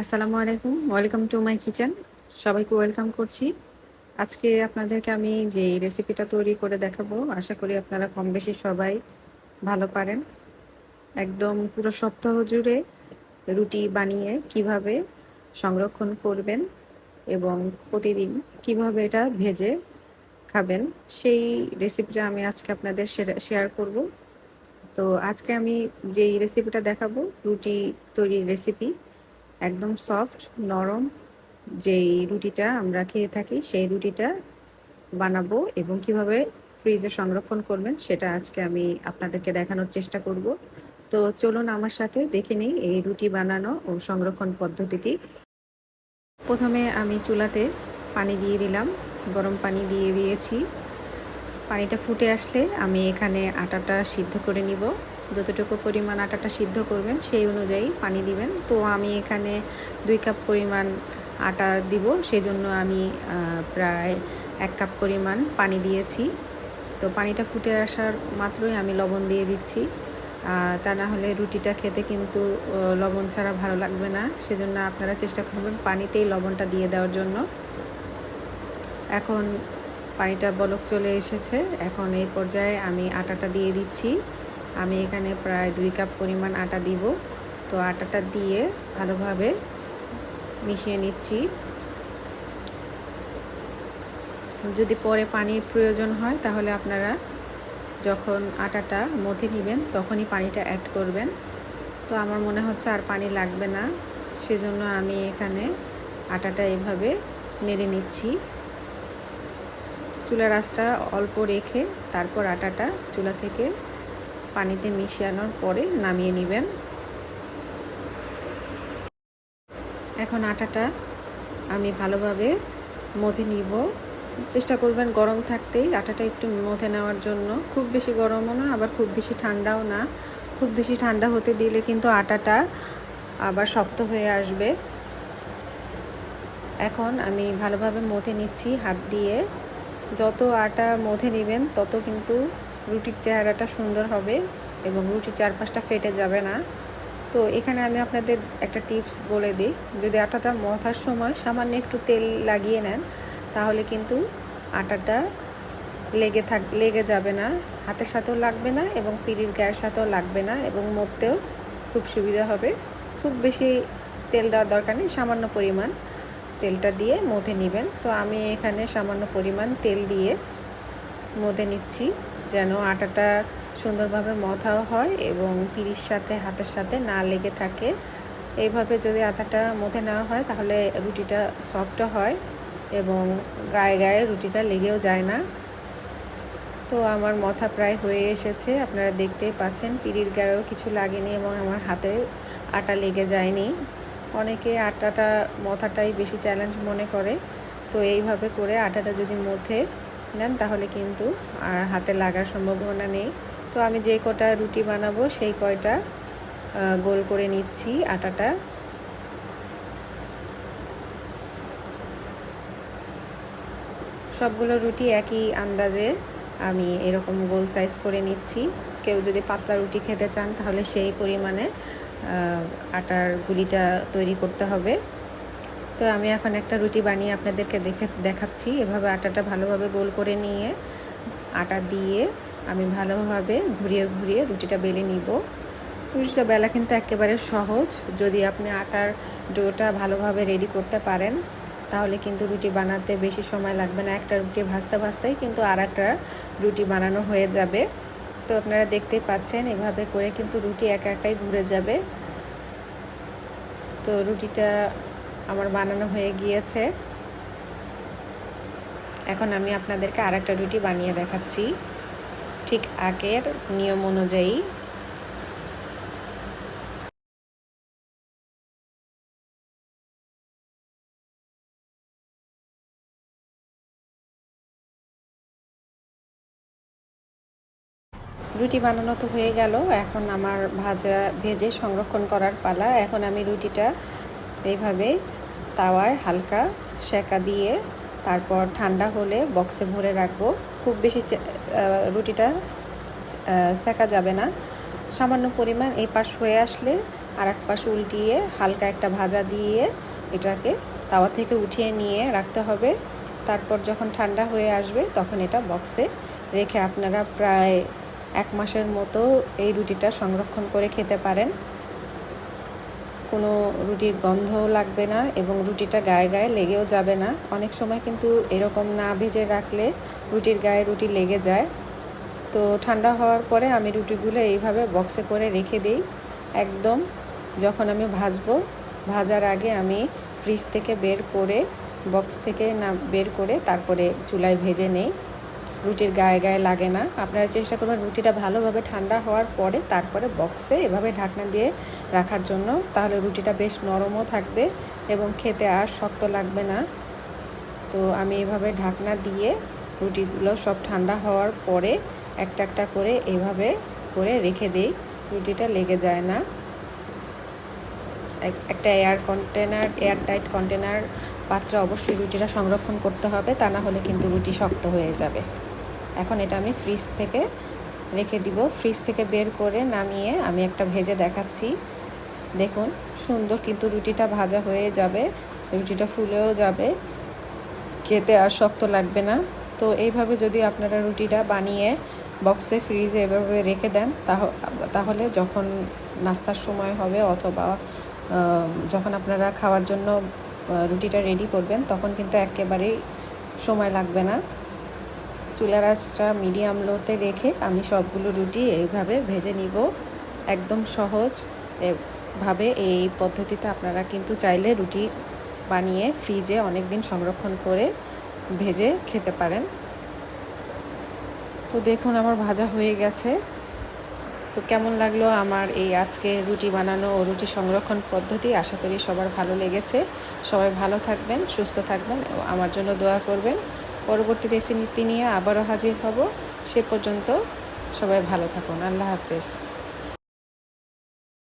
আসসালামু আলাইকুম, welcome to my kitchen. সবাইকে ওয়েলকাম করছি। আজকে আপনাদেরকে আমি যে রেসিপিটা তৈরি করে দেখাবো, আশা করি আপনারা কম বেশি সবাই ভালো পারেন। একদম পুরো সপ্তাহ জুড়ে রুটি বানিয়ে কীভাবে সংরক্ষণ করবেন এবং প্রতিদিন কীভাবে এটা ভেজে খাবেন, সেই রেসিপিটা আমি আজকে আপনাদের শেয়ার করব। তো আজকে আমি যেই রেসিপিটা দেখাবো, রুটি তৈরির রেসিপি একদম সফট, নরম যেই রুটিটা আমরা খেয়ে থাকি, সেই রুটিটা বানাবো এবং কীভাবে ফ্রিজে সংরক্ষণ করবেন সেটা আজকে আমি আপনাদেরকে দেখানোর চেষ্টা করব। তো চলুন আমার সাথে দেখে নিই এই রুটি বানানো ও সংরক্ষণ পদ্ধতিটি। প্রথমে আমি চুলাতে পানি দিয়ে দিলাম, গরম পানি দিয়ে দিয়েছি। পানিটা ফুটে আসলে আমি এখানে আটাটা সিদ্ধ করে নিব। যতটুকু পরিমাণ আটাটা সিদ্ধ করবেন, সেই অনুযায়ী পানি দিবেন। তো আমি এখানে দুই কাপ পরিমাণ আটা দিব সেই জন্য আমি প্রায় এক কাপ পরিমাণ পানি দিয়েছি। তো পানিটা ফুটে আসার মাত্রই আমি লবণ দিয়ে দিচ্ছি। তা না হলে রুটিটা খেতে কিন্তু লবণ ছাড়া ভালো লাগবে না। সেজন্য আপনারা চেষ্টা করবেন পানিতেই লবণটা দিয়ে দেওয়ার জন্য। এখন পানিটা বলক চলে এসেছে। এখন এই পর্যায়ে আমি আটাটা দিয়ে দিচ্ছি। আমি এখানে প্রায় দুই কাপ পরিমাণ আটা দিব। তো আটাটা দিয়ে ভালোভাবে মিশিয়ে নিচ্ছি। যদি পরে পানির প্রয়োজন হয়, তাহলে আপনারা যখন আটাটা মথে নেবেন, তখনই পানিটা অ্যাড করবেন। তো আমার মনে হচ্ছে আর পানি লাগবে না, সেজন্য আমি এখানে আটাটা এভাবে নেড়ে নিচ্ছি। চুলার আঁচটা অল্প রেখে তারপর আটাটা চুলা থেকে পানিতে মিশিয়ানোর পরে নামিয়ে নেবেন। এখন আটাটা আমি ভালোভাবে মধে নিব। চেষ্টা করবেন গরম থাকতেই আটাটা একটু মধে নেওয়ার জন্য। খুব বেশি গরমও না, আবার খুব বেশি ঠান্ডাও না। খুব বেশি ঠান্ডা হতে দিলে কিন্তু আটাটা আবার শক্ত হয়ে আসবে। এখন আমি ভালোভাবে মথে নিচ্ছি হাত দিয়ে। যত আটা মধে নেবেন, তত কিন্তু রুটির চেহারাটা সুন্দর হবে এবং রুটির চারপাশটা ফেটে যাবে না। তো এখানে আমি আপনাদের একটা টিপস বলে দিই, যদি আটাটা মথার সময় সামান্য একটু তেল লাগিয়ে নেন, তাহলে কিন্তু আটাটা লেগে থাক, লেগে যাবে না, হাতের সাথেও লাগবে না এবং পিড়ির গায়ের সাথেও লাগবে না এবং মরতেও খুব সুবিধা হবে। খুব বেশি তেল দেওয়ার দরকার নেই, সামান্য পরিমাণ তেলটা দিয়ে মধে নেবেন। তো আমি এখানে সামান্য পরিমাণ তেল দিয়ে মধে নিচ্ছি। যেন আটাটা সুন্দরভাবে মথাও হয় এবং পিরির সাথে, হাতের সাথে না লেগে থাকে। এইভাবে যদি আটাটা মধে নেওয়া হয়, তাহলে রুটিটা সফটও হয় এবং গায়ে গায়ে রুটিটা লেগেও যায় না। তো আমার মথা প্রায় হয়ে এসেছে। আপনারা দেখতেই পাচ্ছেন পিড়ির গায়েও কিছু লাগেনি এবং আমার হাতে আটা লেগে যায়নি। অনেকে আটাটা মথাটাই বেশি চ্যালেঞ্জ মনে করে। তো এইভাবে করে আটাটা যদি মধ্যে নেন তাহলে কিন্তু আর হাতে লাগার সম্ভাবনা নেই। তো আমি যে কটা রুটি বানাবো, সেই কয়টা গোল করে নিচ্ছি আটাটা। সবগুলো রুটি একই আন্দাজে আমি এরকম গোল সাইজ করে নিচ্ছি। কেউ যদি পাতলা রুটি খেতে চান, তাহলে সেই পরিমাণে আটার গুলিটা তৈরি করতে হবে। তো আমি এখন একটা রুটি বানিয়ে আপনাদেরকে দেখে, দেখাচ্ছি। এভাবে আটাটা ভালোভাবে গোল করে নিয়ে, আটা দিয়ে আমি ভালোভাবে ঘুরিয়ে ঘুরিয়ে রুটিটা বেলে নিব। রুটিটা বেলা কিন্তু একেবারে সহজ। যদি আপনি আটার ডোটা ভালোভাবে রেডি করতে পারেন, তাহলে কিন্তু রুটি বানাতে বেশি সময় লাগবে না। একটা রুটি ভাজতে ভাজতেই কিন্তু আর একটা রুটি বানানো হয়ে যাবে। তো আপনারা দেখতেই পাচ্ছেন, এভাবে করে কিন্তু রুটি একা একাই ঘুরে যাবে। তো রুটিটা আমার বানানো হয়ে গিয়েছে। এখন আমি আপনাদেরকে আর একটা রুটি বানিয়ে দেখাচ্ছি। ঠিক আগের নিয়ম অনুযায়ী। রুটি বানানো তো হয়ে গেল। এখন আমার ভাজা ভেজে সংরক্ষণ করার পালা। এখন আমি রুটিটা এইভাবে তাওয়ায় হালকা সেকা দিয়ে তারপর ঠান্ডা হলে বক্সে ভরে রাখব। খুব বেশি রুটিটা সেকা যাবে না। সামান্য পরিমাণ এই পাশ হয়ে আসলে আর এক পাশ উল্টিয়ে হালকা একটা ভাজা দিয়ে এটাকে তাওয়া থেকে উঠিয়ে নিয়ে রাখতে হবে। তারপর যখন ঠান্ডা হয়ে আসবে তখন এটা বক্সে রেখে আপনারা প্রায় এক মাসের মতো এই রুটিটা সংরক্ষণ করে খেতে পারেন। কোনো রুটির গন্ধ লাগবে না এবং রুটিটা গায়ে গায়ে লেগেও যাবে না। অনেক সময় কিন্তু এরকম না ভেজে রাখলে রুটির গায়ে রুটি লেগে যায়। তো ঠান্ডা হওয়ার পরে আমি রুটিগুলো এইভাবে বক্সে করে রেখে দিই। একদম যখন আমি ভাজবো, ভাজার আগে আমি ফ্রিজ থেকে বের করে বক্স থেকে না বের করে তারপরে চুলায় ভেজে নেই। রুটির গায়ে গায়ে লাগে না। আপনারা চেষ্টা করবেন রুটিটা ভালোভাবে ঠান্ডা হওয়ার পরে তারপরে বক্সে এভাবে ঢাকনা দিয়ে রাখার জন্য। তাহলে রুটিটা বেশ নরমও থাকবে এবং খেতে আর শক্ত লাগবে না। তো আমি এভাবে ঢাকনা দিয়ে রুটিগুলো সব ঠান্ডা হওয়ার পরে একটা একটা করে এভাবে করে রেখে দিই। রুটিটা লেগে যায় না। একটা air container, air tight container পাত্রে অবশ্যই রুটিটা সংরক্ষণ করতে হবে। তা না হলে কিন্তু রুটি শক্ত হয়ে যাবে। এখন এটা আমি ফ্রিজ থেকে রেখে দিব। ফ্রিজ থেকে বের করে নামিয়ে আমি একটা ভেজে দেখাচ্ছি। দেখুন, সুন্দর কিন্তু রুটিটা ভাজা হয়ে যাবে, রুটিটা ফুলেও যাবে। খেতে আর শক্ত লাগবে না। তো এইভাবে যদি আপনারা রুটিটা বানিয়ে বক্সে ফ্রিজে এভাবে রেখে দেন তাহলে যখন নাস্তার সময় হবে অথবা যখন আপনারা খাওয়ার জন্য রুটিটা রেডি করবেন, তখন কিন্তু একেবারেই সময় লাগবে না। চুলার আঁচটা মিডিয়াম লোতে রেখে আমি সবগুলো রুটি এইভাবে ভেজে নিব। একদম সহজ ভাবে এই পদ্ধতিতে আপনারা কিন্তু চাইলে রুটি বানিয়ে ফ্রিজে অনেক দিন সংরক্ষণ করে ভেজে খেতে পারেন। তো দেখুন আমার ভাজা হয়ে গেছে। তো কেমন লাগল আমার এই আজকে রুটি বানানো ও রুটি সংরক্ষণ পদ্ধতি? আশা করি সবার ভালো লেগেছে। সবাই ভালো থাকবেন, সুস্থ থাকবেন ও আমার জন্য দোয়া করবেন। পরবর্তী রেসিপি নিয়ে আবারও হাজির হব। সে পর্যন্ত সবাই ভালো থাকুন। আল্লাহ হাফেজ।